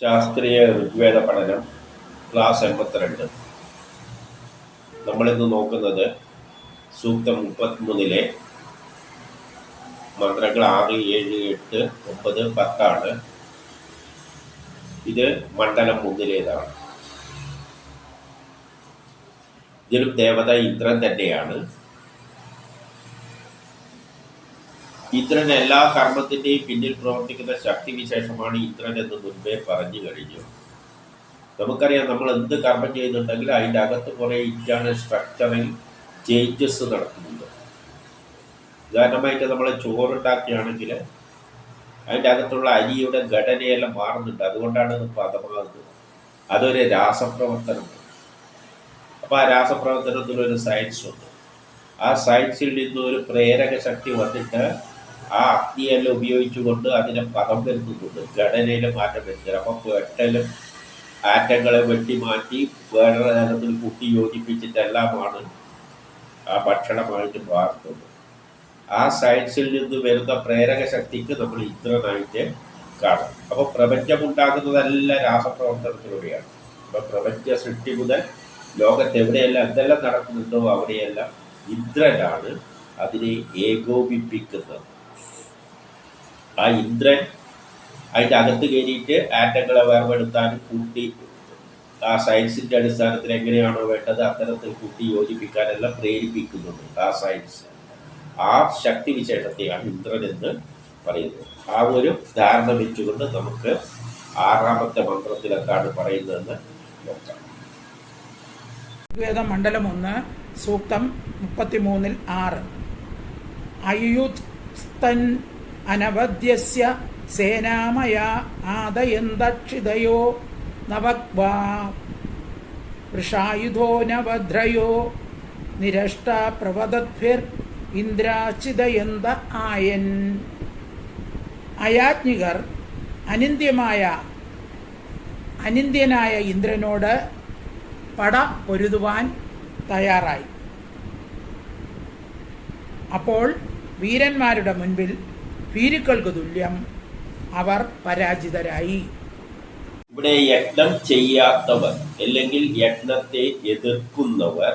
ശാസ്ത്രീയ ഋഗ്വേദ പഠനം ക്ലാസ് എൺപത്തിരണ്ട് നമ്മളിന്ന് നോക്കുന്നത് സൂക്തം മുപ്പത്തിമൂന്നിലെ മന്ത്രങ്ങൾ ആറ് ഏഴ് എട്ട് ഒമ്പത് പത്താണ്. ഇത് മണ്ഡലം മൂന്നിലേതാണ്. ഇതിലും ദേവത ഇന്ദ്രൻ തന്നെയാണ്. ഇന്ദ്രൻ എല്ലാ കർമ്മത്തിന്റെയും പിന്നിൽ പ്രവർത്തിക്കുന്ന ശക്തി വിശേഷമാണ് ഇന്ദ്രൻ എന്ന് മുൻപേ പറഞ്ഞു കഴിഞ്ഞു. നമുക്കറിയാം നമ്മൾ എന്ത് കർമ്മം ചെയ്യുന്നുണ്ടെങ്കിൽ അതിന്റെ അകത്ത് കുറേ ഇന്റേണൽ സ്ട്രക്ചറിൽ ചേഞ്ചസ് നടക്കുന്നുണ്ട്. ഉദാഹരണമായിട്ട് നമ്മൾ ചോറുണ്ടാക്കുകയാണെങ്കിൽ അതിന്റെ അകത്തുള്ള അരിയുടെ ഘടനയെല്ലാം മാറുന്നുണ്ട്. അതുകൊണ്ടാണ് ഇത് പദമാകുന്നത്. അതൊരു രാസപ്രവർത്തനം അപ്പോൾ ആ രാസപ്രവർത്തനത്തിലൊരു സയൻസ് ഉണ്ട്. ആ സയൻസിൽ നിന്ന് ഒരു പ്രേരക ശക്തി വന്നിട്ട് ആ അഗ്നിയെല്ലാം ഉപയോഗിച്ചുകൊണ്ട് അതിനെ പദം വരുത്തുന്നുണ്ട്. ഘടനയിൽ മാറ്റം വരുത്തുന്നത് അപ്പോൾ പെട്ടലും ആറ്റങ്ങളെ വെട്ടി മാറ്റി വേറെ തരത്തിൽ കൂട്ടി യോജിപ്പിച്ചിട്ടെല്ലാമാണ് ആ ഭക്ഷണമായിട്ട് മാറുന്നത്. ആ സയൻസിൽ നിന്ന് വരുന്ന പ്രേരക ശക്തിക്ക് നമ്മൾ ഇന്ദ്രനായിട്ട് കാണും. അപ്പോൾ പ്രപഞ്ചമുണ്ടാകുന്നതെല്ലാം രാസപ്രവർത്തനത്തിലൂടെയാണ്. അപ്പോൾ പ്രപഞ്ച സൃഷ്ടി മുതൽ ലോകത്ത് എവിടെയെല്ലാം എന്തെല്ലാം നടക്കുന്നുണ്ടോ അവിടെയെല്ലാം ഇന്ദ്രനാണ് അതിനെ ഏകോപിപ്പിക്കുന്നത്. ആ ഇന്ദ്രൻ അതിന്റെ അകത്ത് കയറിയിട്ട് ആറ്റങ്ങളെ വേർപെടുത്താനും കൂട്ടി ആ സയൻസിന്റെ അടിസ്ഥാനത്തിൽ എങ്ങനെയാണോ വേണ്ടത് അത്തരത്തിൽ കൂട്ടി യോജിപ്പിക്കാനെല്ലാം പ്രേരിപ്പിക്കുന്നുണ്ട് ആ സയൻസ് ആ ശക്തി വിശേഷത്തെയാണ് ഇന്ദ്രൻ എന്ന് പറയുന്നത്. ആ ഒരു ധാരണ വെച്ചുകൊണ്ട് നമുക്ക് ആറാമത്തെ മന്ത്രത്തിലെന്താണ് പറയുന്നതെന്ന് നോക്കാം. ഋഗ്വേദം മണ്ഡലം ഒന്ന് സൂക്തം മുപ്പത്തിമൂന്നിൽ ആറ്. അയുസ്തൻ അനവദ്യസ്യ സേനാമയ ആദയന്തക്ഷിതയോ നവക്വാ നവദ്രയോ നിരഷ്ട പ്രവദദ്ഭിർ ഇന്ദ്രാചിതയന്ത ആയൻ. അയാജ്ഞികർ അനിന്ദ്യമായ അനിന്ദ്യനായ ഇന്ദ്രനോട് പട പൊരുതുവാൻ തയ്യാറായി. അപ്പോൾ വീരന്മാരുടെ മുൻപിൽ ഭീരുക്കൾക്ക് തുല്യം അവർ പരാജിതരായി. ഇവിടെ യജ്ഞം ചെയ്യാത്തവർ അല്ലെങ്കിൽ യജ്ഞത്തെ എതിർക്കുന്നവർ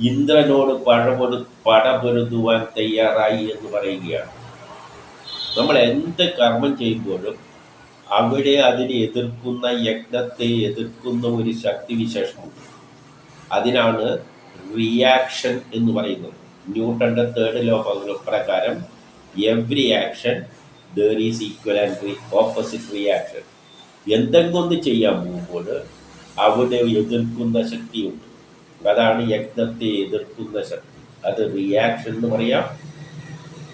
ഇന്ദ്രനോട് പഴപൊരു പടപൊരുതുവാൻ തയ്യാറായി എന്ന് പറയുകയാണ്. നമ്മൾ എന്ത് കർമ്മം ചെയ്യുമ്പോഴും അവിടെ അതിനെ എതിർക്കുന്ന യജ്ഞത്തെ എതിർക്കുന്ന ഒരു ശക്തി വിശേഷമുണ്ട്. അതിനാണ് റിയാക്ഷൻ എന്ന് പറയുന്നത്. ന്യൂട്ടന്റെ തേർഡ് ലോ പ്രകാരം every action there is equal and opposite reaction എന്തെങ്കിലും ചെയ്യാൻ പോകുമ്പോൾ അവിടെ എതിർക്കുന്ന ശക്തിയുണ്ട്. അതാണ് യജ്ഞത്തെ എതിർക്കുന്ന ശക്തി. അത് റിയാക്ഷൻ എന്ന് പറയാം.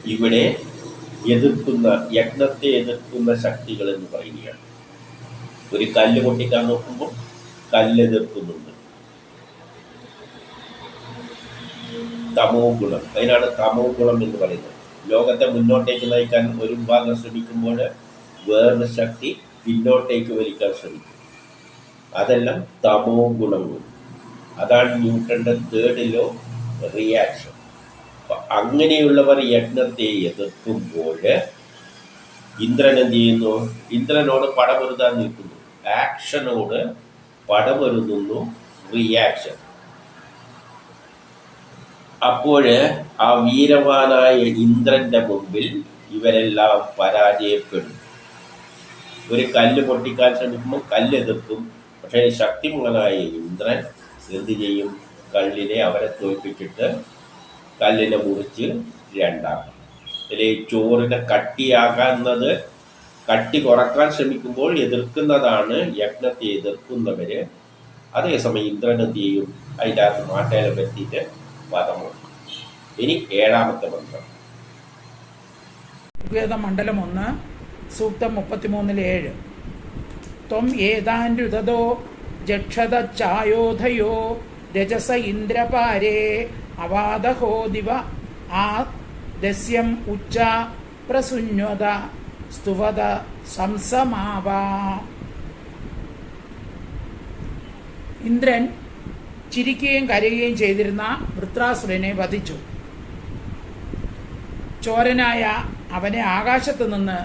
ഇവിടെ എതിർക്കുന്ന യജ്ഞത്തെ എതിർക്കുന്ന ശക്തികൾ എന്ന് പറയുകയാണ്. ഒരു കല്ല് പൊട്ടിക്കാൻ നോക്കുമ്പോൾ കല്ല് എതിർക്കുന്നുണ്ട് തമോ ഗുണം. അതിനാണ് തമോ ഗുണം എന്ന് പറയുന്നത്. ലോകത്തെ മുന്നോട്ടേക്ക് നയിക്കാൻ ഒരു വിഭാഗം ശ്രമിക്കുമ്പോൾ വേറൊരു ശക്തി പിന്നോട്ടേക്ക് വലിക്കാൻ ശ്രമിക്കും. അതെല്ലാം തമോ ഗുണവും അതാണ് ന്യൂട്ടന്റെ തേർഡ് ലോ റിയാക്ഷൻ അങ്ങനെയുള്ളവർ യജ്ഞത്തെ എതിർക്കുമ്പോൾ ഇന്ദ്രൻ എന്ത് ചെയ്യുന്നു? ഇന്ദ്രനോട് പടമൊരുതാൻ നിൽക്കുന്നു. ആക്ഷനോട് പടമൊരുതുന്നു റിയാക്ഷൻ അപ്പോൾ ആ വീരവാനായ ഇന്ദ്രന്റെ മുമ്പിൽ ഇവരെല്ലാം പരാജയപ്പെടും. ഒരു കല്ല് പൊട്ടിക്കാൻ ശ്രമിക്കുമ്പോൾ കല്ല് എതിർക്കും. പക്ഷേ ശക്തിമുള്ളനായ ഇന്ദ്രൻ എന്ത് ചെയ്യും? കല്ലിനെ അവരെ തോൽപ്പിച്ചിട്ട് കല്ലിനെ മുറിച്ച് രണ്ടാക്കും. അതിലെ ചോറിനെ കട്ടിയാക്കുന്നത് കട്ടി കുറയ്ക്കാൻ ശ്രമിക്കുമ്പോൾ എതിർക്കുന്നതാണ് യജ്ഞത്തെ എതിർക്കുന്നവര്. അതേസമയം ഇന്ദ്രൻ എന്ത് ചെയ്യും? അതിന്റെ അകത്ത് മാറ്റേനെ പറ്റിയിട്ട് വധമാണ് ഇനി ഏഴാമത്തെ മന്ത്രം. ഋഗ്വേദ മണ്ഡലം ഒന്ന് സൂക്തം മുപ്പത്തിമൂന്നിൽ ഏഴ്. ത്വം ഏതാൻ രുതതോ ജക്ഷത ചായോധയോ രജസ ഇന്ദ്രപാരേ അവാദഹോ ദിവ ആ ദസ്യം ഉച്ച പ്രസുന്വത സ്തുവത സംസമാവാ. ഇന്ദ്രൻ ചിരിക്കുകയും കരയുകയും ചെയ്തിരുന്ന വൃത്രാസുരനെ വധിച്ചു. ചോരനായ അവനെ ആകാശത്തു നിന്ന്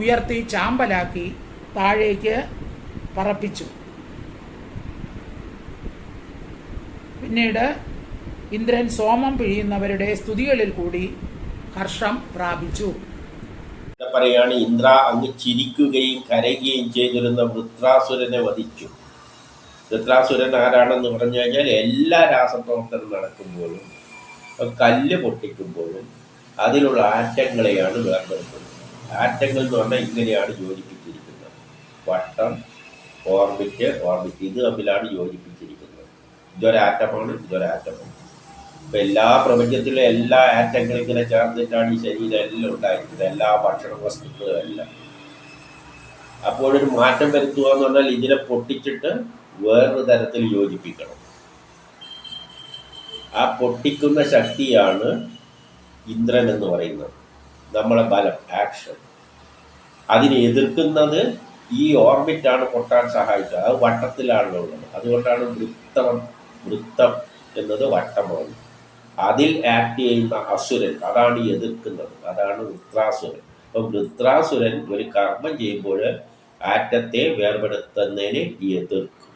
ഉയർത്തി ചാമ്പലാക്കി താഴേക്ക് പറപ്പിച്ചു. പിന്നീട് ഇന്ദ്രൻ സോമം പിഴിയുന്നവരുടെ സ്തുതികളിൽ കൂടി ഹർഷം പ്രാപിച്ചു. പറയാണ് ഇന്ദ്ര അങ്ങ് ചിരിക്കുകയും കരയുകയും ചെയ്തിരുന്ന വൃത്രാസുരനെ വധിച്ചു. വൃത്രാസുരൻ ആരാണെന്ന് പറഞ്ഞു കഴിഞ്ഞാൽ എല്ലാ രാസപ്രവർത്തനം നടക്കുമ്പോഴും കല്ല് പൊട്ടിക്കുമ്പോഴും അതിലുള്ള ആറ്റങ്ങളെയാണ് വേർപെടുത്തുന്നത്. ആറ്റങ്ങൾ എന്ന് പറഞ്ഞാൽ ഇങ്ങനെയാണ് യോജിപ്പിച്ചിരിക്കുന്നത്. വട്ടം ഓർബിറ്റ് ഓർബിറ്റ് ഇത് തമ്മിലാണ് യോജിപ്പിച്ചിരിക്കുന്നത്. ഇതൊരാറ്റമാണ് ഇതൊരാറ്റമാണ് ഇപ്പം എല്ലാ പ്രപഞ്ചത്തിലെ എല്ലാ ആറ്റങ്ങളും ഇങ്ങനെ ചേർന്നിട്ടാണ് ഈ ശരീരം എല്ലാം ഉണ്ടായിരിക്കുന്നത്. എല്ലാ ഭക്ഷണ വസ്തുക്കളും എല്ലാം. അപ്പോഴൊരു മാറ്റം വരുത്തുക എന്ന് പറഞ്ഞാൽ ഇതിനെ പൊട്ടിച്ചിട്ട് വേറൊരു തരത്തിൽ യോജിപ്പിക്കണം. ആ പൊട്ടിക്കുന്ന ശക്തിയാണ് ഇന്ദ്രൻ എന്ന് പറയുന്നത്. നമ്മളെ ബലം ആക്ഷൻ അതിനെ എതിർക്കുന്നത് ഈ ഓർബിറ്റാണ് പൊട്ടാൻ സഹായിച്ചത്. അത് വട്ടത്തിലാണല്ലോ ഉള്ളത്. അതുകൊണ്ടാണ് വൃത്തം വൃത്തം എന്നത് വട്ടമാണ് അതിൽ ആക്ട് ചെയ്യുന്ന അസുരൻ അതാണ് എതിർക്കുന്നത്. അതാണ് വൃത്രാസുരൻ. അപ്പം വൃത്രാസുരൻ ഒരു കർമ്മം ചെയ്യുമ്പോൾ ആറ്റത്തെ വേർപെടുത്തുന്നതിന് എതിർക്കും.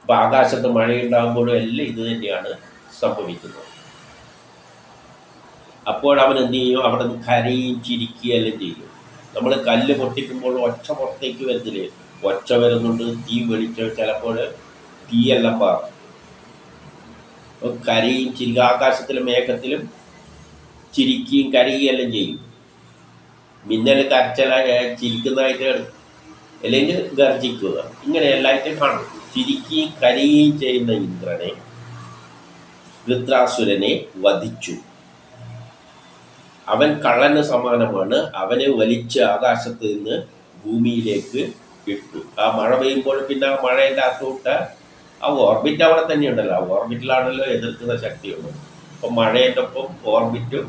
അപ്പം ആകാശത്ത് മഴയുണ്ടാകുമ്പോഴും എല്ലാം ഇത് തന്നെയാണ് സംഭവിക്കുന്നത്. അപ്പോൾ അവൻ എന്ത് ചെയ്യും? അവിടെ നിന്ന് കരയും ചിരിക്കുകയെല്ലാം ചെയ്യും. നമ്മൾ കല്ല് പൊട്ടിക്കുമ്പോൾ ഒച്ച പുറത്തേക്ക് വരുന്നില്ലേ ഒച്ച വരുന്നുണ്ട് തീ വെളിച്ച ചിലപ്പോൾ തീയെല്ലാം പാറും കരയും ചിരിക്കുക ആകാശത്തിലും മേഘത്തിലും ചിരിക്കുകയും കരയുകയെല്ലാം ചെയ്യും. മിന്നൽ കരച്ചല ചിരിക്കുന്നതായിട്ട് അല്ലെങ്കിൽ ഗർജിക്കുക. ഇങ്ങനെ എല്ലായിട്ടും കാണും. ചിരിക്കുകയും കരയുകയും ചെയ്യുന്ന ഇന്ദ്രനെ വൃത്രാസുരനെ വധിച്ചു. അവൻ കള്ളന് സമാനമാണ്. അവനെ വലിച്ച് ആകാശത്ത് നിന്ന് ഭൂമിയിലേക്ക് ഇട്ടു. ആ മഴ പെയ്യുമ്പോൾ പിന്നെ ആ മഴയുടെ അകത്തോട്ട് ആ ഓർബിറ്റ് അവിടെ തന്നെയുണ്ടല്ലോ. ആ ഓർബിറ്റിലാണല്ലോ എതിർക്കുന്ന ശക്തിയുള്ളത്. അപ്പം മഴയുടെ ഒപ്പം ഓർബിറ്റും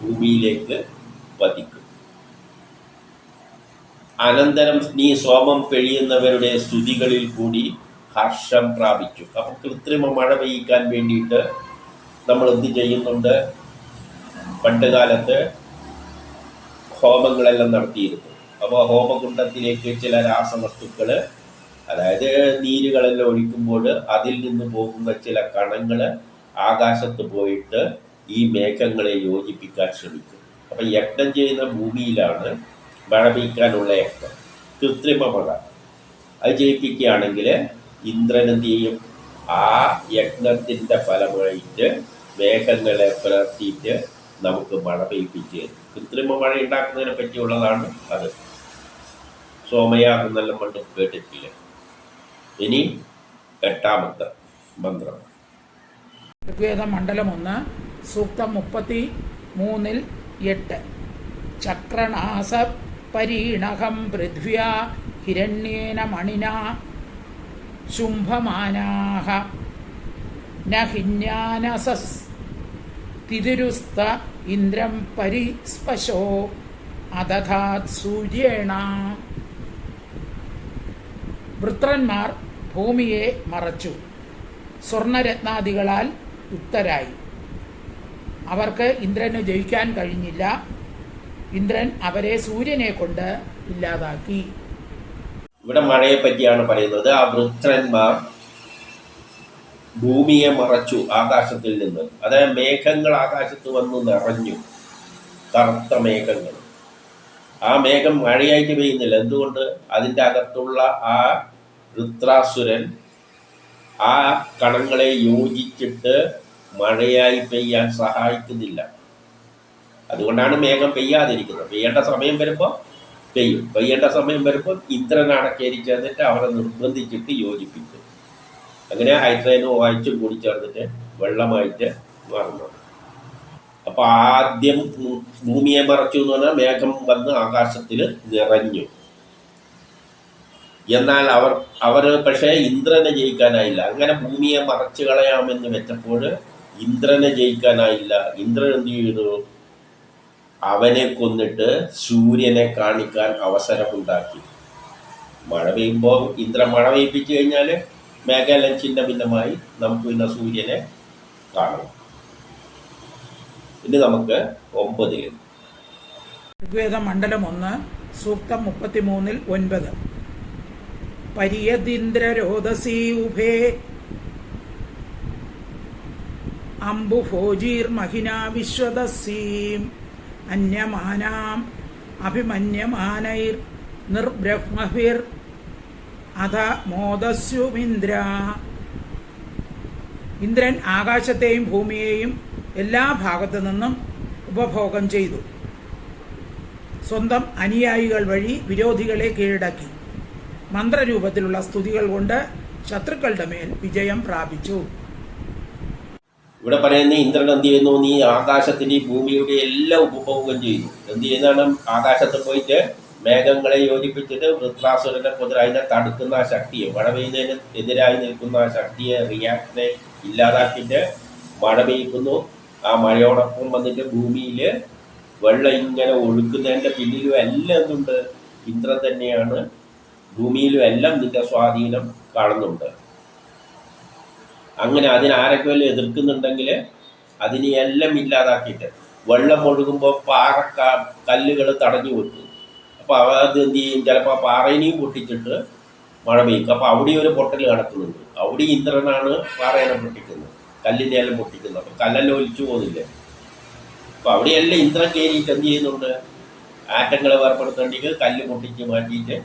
ഭൂമിയിലേക്ക് പതിക്കും. അനന്തരം നീ സോമം പെഴിയുന്നവരുടെ സ്തുതികളിൽ കൂടി ഹർഷം പ്രാപിച്ചു അപ്പം കൃത്രിമ മഴ പെയ്യിക്കാൻ വേണ്ടിയിട്ട് നമ്മൾ എന്ത് ചെയ്യുന്നുണ്ട്? പണ്ട് കാലത്ത് ഹോമങ്ങളെല്ലാം നടത്തിയിരുന്നു. അപ്പോൾ ഹോമകുണ്ടത്തിലേക്ക് ചില രാസവസ്തുക്കൾ അതായത് നീരുകളെല്ലാം ഒഴിക്കുമ്പോൾ അതിൽ നിന്ന് പോകുന്ന ചില കണങ്ങൾ ആകാശത്ത് പോയിട്ട് ഈ മേഘങ്ങളെ യോജിപ്പിക്കാൻ ശ്രമിക്കും. അപ്പം യജ്ഞം ചെയ്യുന്ന ഭൂമിയിലാണ് മഴ പെയ്ക്കാനുള്ള യജ്ഞം. കൃത്രിമ മഴ. അത് ജയിപ്പിക്കുകയാണെങ്കിൽ ചെയ്യും? ആ യജ്ഞത്തിന്റെ ഫലമായിട്ട് മേഘങ്ങളെ പുലർത്തിയിട്ട് നമുക്ക് മഴ പെയ്പ്പിച്ച് തരും കൃത്രിമ മഴ ഉണ്ടാക്കുന്നതിനെ പറ്റിയുള്ളതാണ് അത്. സോമയാഗം മണ്ണ് കേട്ടിട്ടില്ല? ഇനി എട്ടാമത്തെ മന്ത്രം. ഋഗ്വേദ മണ്ഡലം ഒന്ന് സൂക്തം മുപ്പത്തി മൂന്നിൽ എട്ട്. ചക്രനാസ പരീണകം പൃഥ്വ്യ ഹിരണ്യേന മണിന ശുംഭമാനാഹ. നഹിന്യാനസസ് തിരുസ്ത ഇന്ദ്രം പരിസ്പശോ അതഥാത് സൂര്യേണ. വൃത്രന്മാർ ഭൂമിയെ മറച്ചു. സ്വർണരത്നാദികളാൽ യുക്തരായി. അവർക്ക് ഇന്ദ്രന് ജയിക്കാൻ കഴിഞ്ഞില്ല. ഇന്ദ്രൻ അവരെ സൂര്യനെ കൊണ്ട് ഇല്ലാതാക്കി. ഇവിടെ മഴയെ പറ്റിയാണ് പറയുന്നത്. ആ വൃത്രന്മാർ ഭൂമിയെ മറച്ചു ആകാശത്തിൽ നിന്ന്. അതായത് മേഘങ്ങൾ ആകാശത്ത് വന്ന് നിറഞ്ഞു. കറുത്ത മേഘങ്ങൾ. ആ മേഘം മഴയായിട്ട് പെയ്യുന്നില്ല. എന്തുകൊണ്ട്? അതിന്റെ അകത്തുള്ള ആ ഋത്രാസുരൻ ആ കണങ്ങളെ യോജിച്ചിട്ട് മഴയായി പെയ്യാൻ സഹായിക്കുന്നില്ല. അതുകൊണ്ടാണ് മേഘം പെയ്യാതിരിക്കുന്നത്. പെയ്യേണ്ട സമയം വരുമ്പോൾ പെയ്യും. പെയ്യേണ്ട സമയം വരുമ്പോൾ ഇന്ദ്രനാണ് കയറി ചേർന്നിട്ട് അവരെ നിർബന്ധിച്ചിട്ട് യോജിപ്പിക്കും. അങ്ങനെ ഹൈഡ്രജനും വായിച്ചും കൂടി ചേർന്നിട്ട് വെള്ളമായിട്ട് മാറുന്നത് അപ്പോൾ ആദ്യം ഭൂമിയെ മറച്ചു എന്ന് പറഞ്ഞാൽ മേഘം വന്ന് ആകാശത്തിൽ നിറഞ്ഞു. എന്നാൽ അവർ അവർ പക്ഷേ ഇന്ദ്രനെ ജയിക്കാനായില്ല. അങ്ങനെ ഭൂമിയെ മറച്ചു കളയാമെന്ന് വെച്ചപ്പോൾ ഇന്ദ്രനെ ജയിക്കാനായില്ല. ഇന്ദ്രൻ എന്ത് ചെയ്തു? അവനെ കൊന്നിട്ട് സൂര്യനെ കാണിക്കാൻ അവസരമുണ്ടാക്കി. മഴ പെയ്യുമ്പോൾ ഇന്ദ്രൻ മഴ പെയ്യിപ്പിച്ചു കഴിഞ്ഞാൽ മേഘാലയം ചിഹ്ന ഭിന്നമായി നമുക്ക് ഇന്ന് സൂര്യനെ കാണാം. ഇനി നമുക്ക് ഒമ്പതിൽ ഋഗ്വേദ മണ്ഡലം ഒന്ന് സൂക്തം മുപ്പത്തിമൂന്നിൽ ഒൻപത്. പര്യതിന്ദ്രരോദസീ ഉഭേ അംബുഭോജീർമഹിനാ വിശ്വദസീം. അന്യമാനാം അഭിമന്യമാനൈർ നിർബ്രഹ്മഭിർ അധ മോദസ്യുമിന്ദ്ര ഇന്ദ്രൻ ആകാശത്തെയും ഭൂമിയെയും എല്ലാ ഭാഗത്തു നിന്നും ഉപഭോഗം ചെയ്തു. സ്വന്തം അനുയായികൾ വഴി വിരോധികളെ കീഴടക്കി. മന്ത്രരൂപത്തിലുള്ള സ്തുതികൾ കൊണ്ട് ശത്രുക്കളുടെ മേൽ വിജയം പ്രാപിച്ചു. ഇവിടെ പറയുന്ന ഇന്ദ്രൻ എന്ത് ചെയ്യുന്നു? നീ ആകാശത്തിന്റെ ഭൂമിയുടെ എല്ലാം ഉപഭോഗം ചെയ്തു. എന്ത് ചെയ്യുന്നതാണ്? ആകാശത്ത് പോയിട്ട് മേഘങ്ങളെ യോജിപ്പിച്ചിട്ട് വൃത്രാസുരനെ കുതിര അതിനെ തടുക്കുന്ന ആ ശക്തിയെ മഴ പെയ്യുന്നതിന് എതിരായി നിൽക്കുന്ന ആ ശക്തിയെ റിയാക്ടിനെ ഇല്ലാതാക്കിയിട്ട് മഴ പെയ്യിക്കുന്നു ആ മഴയോടൊപ്പം വന്നിട്ട് ഭൂമിയിൽ വെള്ളം ഇങ്ങനെ ഒഴുക്കുന്നതിന്റെ പിന്നിലും എല്ലാം എന്തുണ്ട്? ഇന്ദ്രൻ തന്നെയാണ്. ഭൂമിയിലും എല്ലാം നിന്റെ സ്വാധീനം കാണുന്നുണ്ട്. അങ്ങനെ അതിനാരൊക്കെ എതിർക്കുന്നുണ്ടെങ്കിൽ അതിനെ എല്ലാം ഇല്ലാതാക്കിയിട്ട് വെള്ളം ഒഴുകുമ്പോൾ പാറ കല്ലുകൾ തടഞ്ഞു വെക്കും. അപ്പോൾ അത് എന്ത് ചെയ്യും? ചിലപ്പോൾ പാറയിനെയും പൊട്ടിച്ചിട്ട് മഴ പെയ്യും. അപ്പോൾ അവിടെ ഒരു പൊട്ടൽ നടക്കുന്നുണ്ട് അവിടെ ഇന്ദ്രനാണ് പാറേനെ പൊട്ടിക്കുന്നത്. കല്ലിന്റെ എല്ലാം പൊട്ടിക്കുന്നത്. അപ്പോൾ കല്ലെല്ലാം ഒലിച്ചു പോകുന്നില്ലേ? അപ്പോൾ അവിടെയെല്ലാം ഇന്ദ്രൻ കയറിയിട്ട് എന്ത് ചെയ്യുന്നുണ്ട്? ആറ്റങ്ങളെ വേർപ്പെടുത്തേണ്ടെങ്കിൽ കല്ല് പൊട്ടിച്ച് മാറ്റിയിട്ട്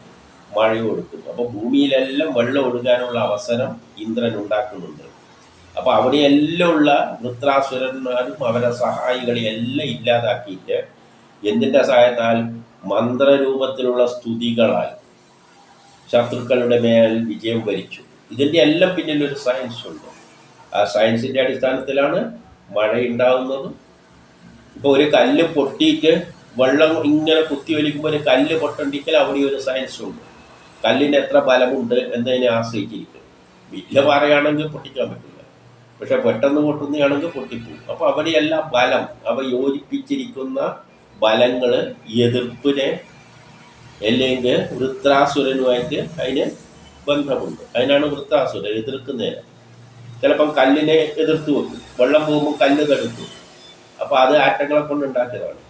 മഴ കൊടുക്കും അപ്പോൾ ഭൂമിയിലെല്ലാം വെള്ളം ഒഴുകാനുള്ള അവസരം ഇന്ദ്രൻ ഉണ്ടാക്കുന്നുണ്ട്. അപ്പോൾ അവിടെയെല്ലാം ഉള്ള വൃത്രാസുരന്മാരും അവരുടെ സഹായികളെയെല്ലാം ഇല്ലാതാക്കിയിട്ട് എന്തിന്റെ സഹായത്താൽ മന്ത്രരൂപത്തിലുള്ള സ്തുതികളായി ശത്രുക്കളുടെ മേൽ വിജയം വരിച്ചു. ഇതിന്റെ എല്ലാം പിന്നിൽ ഒരു സയൻസ് ഉണ്ട്. ആ സയൻസിന്റെ അടിസ്ഥാനത്തിലാണ് മഴ ഉണ്ടാകുന്നതും ഇപ്പോൾ ഒരു കല്ല് പൊട്ടിയിട്ട് വെള്ളം ഇങ്ങനെ കുത്തി വലിക്കുമ്പോൾ ഒരു കല്ല് പൊട്ടണ്ടിക്കൽ അവിടെ ഒരു സയൻസ് ഉണ്ട്. കല്ലിന് എത്ര ബലമുണ്ട് എന്നതിനെ ആശ്രയിച്ചിരിക്കും. വലിയ പാറയാണെങ്കിൽ പൊട്ടിക്കാൻ പറ്റില്ല. പക്ഷെ പെട്ടെന്ന് പൊട്ടുന്നതാണെങ്കിൽ പൊട്ടിപ്പോവും. അപ്പോൾ അവിടെയെല്ലാം ബലം അവ യോജിപ്പിച്ചിരിക്കുന്ന ബലങ്ങൾ എതിർപ്പിനെ അല്ലെങ്കിൽ വൃത്രാസുരനുമായിട്ട് അതിന് ബന്ധമുണ്ട്. അതിനാണ് വൃത്താസുരൻ എതിർക്കുന്നതിന് ചിലപ്പം കല്ലിനെ എതിർത്ത് വെക്കും. വെള്ളം പോകുമ്പോൾ കല്ല് തടുക്കും അപ്പോൾ അത് ആറ്റങ്ങളെ കൊണ്ട് ഉണ്ടാക്കിയതാണ്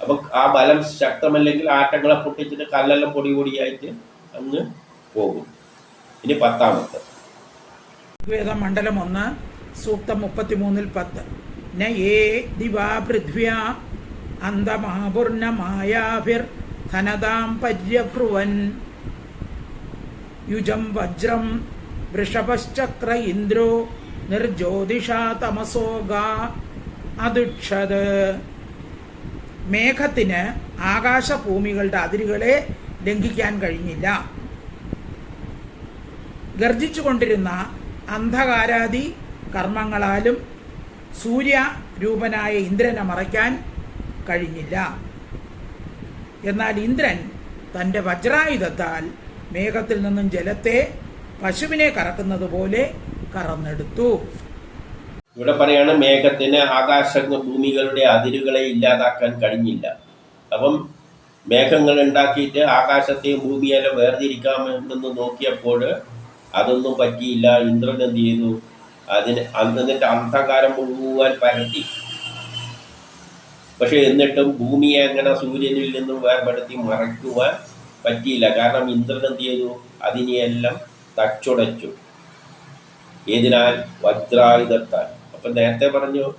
അപ്പം ആ ബലം ശക്തമല്ലെങ്കിൽ ആറ്റങ്ങളെ പൊട്ടിച്ചിട്ട് കല്ലെല്ലാം പൊടി പൊടിയായിട്ട് അങ്ങ് പോകും. ഇനി പത്താമത്തെ. ഋഗ്വേദ മണ്ഡലം ഒന്ന് സൂക്തം മുപ്പത്തിമൂന്നിൽ പത്ത്. ന ദിവാ പൃഥ്വ്യ അന്തമാപൂർണമായാഭിർ ധനതാം പര്യഭ്രുവൻ യുജം വജ്രം വൃഷഭശ്ചക്ര ഇന്ദ്രോ നിർജ്യോതിഷാ തമസോഗ അതിക്ഷത് മേഘത്തിന് ആകാശഭൂമികളുടെ അതിരുകളെ ലംഘിക്കാൻ കഴിഞ്ഞില്ല. ഗർജിച്ചുകൊണ്ടിരുന്ന അന്ധകാരാദി കർമ്മങ്ങളാലും സൂര്യ രൂപനായ ഇന്ദ്രനെ മറയ്ക്കാൻ കഴിഞ്ഞില്ല. എന്നാൽ ഇന്ദ്രൻ തന്റെ വജ്രായുധത്താൽ മേഘത്തിൽ നിന്നും ജലത്തെ പശുവിനെ കറക്കുന്നത് പോലെ കറന്നെടുത്തു. ഇവിടെ പറയാണ് മേഘത്തിന് ആകാശ ഭൂമികളുടെ അതിരുകളെ ഇല്ലാതാക്കാൻ കഴിഞ്ഞില്ല. അപ്പം മേഘങ്ങൾ ഉണ്ടാക്കിയിട്ട് ആകാശത്തെയും ഭൂമിയെല്ലാം വേർതിരിക്കാമെന്ന് നോക്കിയപ്പോൾ അതൊന്നും പറ്റിയില്ല. ഇന്ദ്രൻ എന്ത് ചെയ്തു? അതിന് എന്നിട്ട് അന്ധകാരം മുഴുവൻ പരത്തി. പക്ഷെ എന്നിട്ടും ഭൂമിയെ അങ്ങനെ സൂര്യനിൽ നിന്നും വേർപെടുത്തി മറയ്ക്കുവാൻ പറ്റിയില്ല. കാരണം ഇന്ദ്രൻ എന്ത് ചെയ്തു? അതിനെയെല്ലാം തച്ചുടച്ചു. ഏതിനാൽ? വജ്രായുധത്താൽ. അപ്പം നേരത്തെ പറഞ്ഞു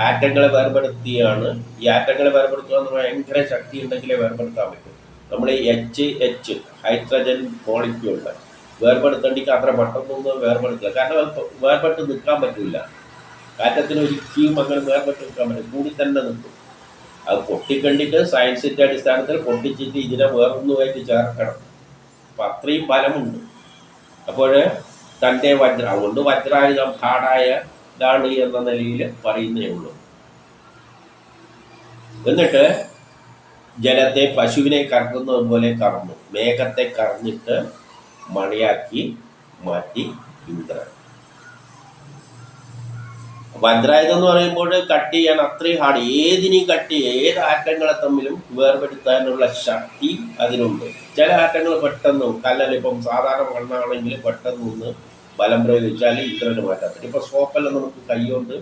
ആറ്റങ്ങളെ വേർപെടുത്തിയാണ്. ഈ ആറ്റങ്ങളെ വേർപെടുത്തുക എന്ന് ഭയങ്കര ശക്തി ഉണ്ടെങ്കിലേ വേർപെടുത്താൻ പറ്റും. നമ്മൾ എച്ച് എച്ച് ഹൈഡ്രജൻ മോളിക്യൂളുണ്ട് വേർപെടുത്തേണ്ടിക്ക് അത്ര പെട്ടെന്നൊന്നും വേർപെടുത്തില്ല. കാരണം വേർപെട്ട് നിൽക്കാൻ പറ്റില്ല കാറ്റത്തിന് ഒരിക്കലും അങ്ങനെ വേർപെട്ട് നിൽക്കാൻ പറ്റും കൂടി തന്നെ നിൽക്കും. അത് പൊട്ടിക്കണ്ടിട്ട് സയൻസിന്റെ അടിസ്ഥാനത്തിൽ പൊട്ടിച്ചിട്ട് ഇതിനെ വേറൊന്നുമായിട്ട് ചേർക്കണം. അപ്പം അത്രയും ബലമുണ്ട് അപ്പോൾ തന്റെ വജ്ര അതുകൊണ്ട് വജ്രായുധം ഹാടായ ഇതാണ് എന്ന നിലയിൽ പറയുന്നേ ഉള്ളൂ. എന്നിട്ട് ജലത്തെ പശുവിനെ കറക്കുന്നത് പോലെ കറന്നു. മേഘത്തെ കറന്നിട്ട് മണിയാക്കി മാറ്റി ഇന്ദ്രൻ. വജ്രായുധം എന്ന് പറയുമ്പോൾ കട്ട് ചെയ്യാൻ അത്രയും ഹാർഡ് ഏതിനെയും കട്ട് ചെയ്യുക ഏത് ആറ്റങ്ങളെ തമ്മിലും വേർപെടുത്താനുള്ള ശക്തി അതിനുണ്ട്. ചില ആറ്റങ്ങൾ പെട്ടെന്ന് കല്ലല്ല ഇപ്പം സാധാരണ മണ്ണാണെങ്കിൽ പെട്ടെന്ന് ഒന്ന് ബലം പ്രയോഗിച്ചാൽ ഇന്ദ്രന് മാറ്റാൻ പറ്റും. ഇപ്പം സോപ്പെല്ലാം നമുക്ക് കൈകൊണ്ട്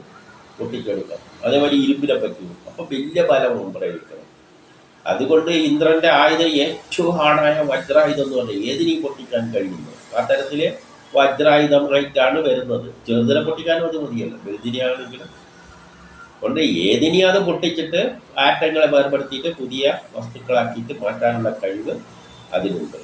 പൊട്ടിച്ചെടുക്കാം. അതേമാതിരി ഇരുമ്പിനെ പറ്റും അപ്പോൾ വലിയ ബലം പ്രയോഗിക്കണം. അതുകൊണ്ട് ഇന്ദ്രന്റെ ആയുധം ഏറ്റവും ഹാർഡായ വജ്രായുധം എന്ന് പറഞ്ഞാൽ ഏതിനെയും പൊട്ടിക്കാൻ കഴിയുന്നു? ആ തരത്തിൽ വജ്രായുധമായിട്ടാണ് വരുന്നത്. ചെറുതിനെ പൊട്ടിക്കാനും അത് മതിയല്ലോ. വലുതിനെയാണെങ്കിലും കൊണ്ട് ഏതിനെയും അത് പൊട്ടിച്ചിട്ട് ആറ്റങ്ങളെ വേർപെടുത്തിയിട്ട് പുതിയ വസ്തുക്കളാക്കിയിട്ട് മാറ്റാനുള്ള കഴിവ് അതിനുണ്ട്.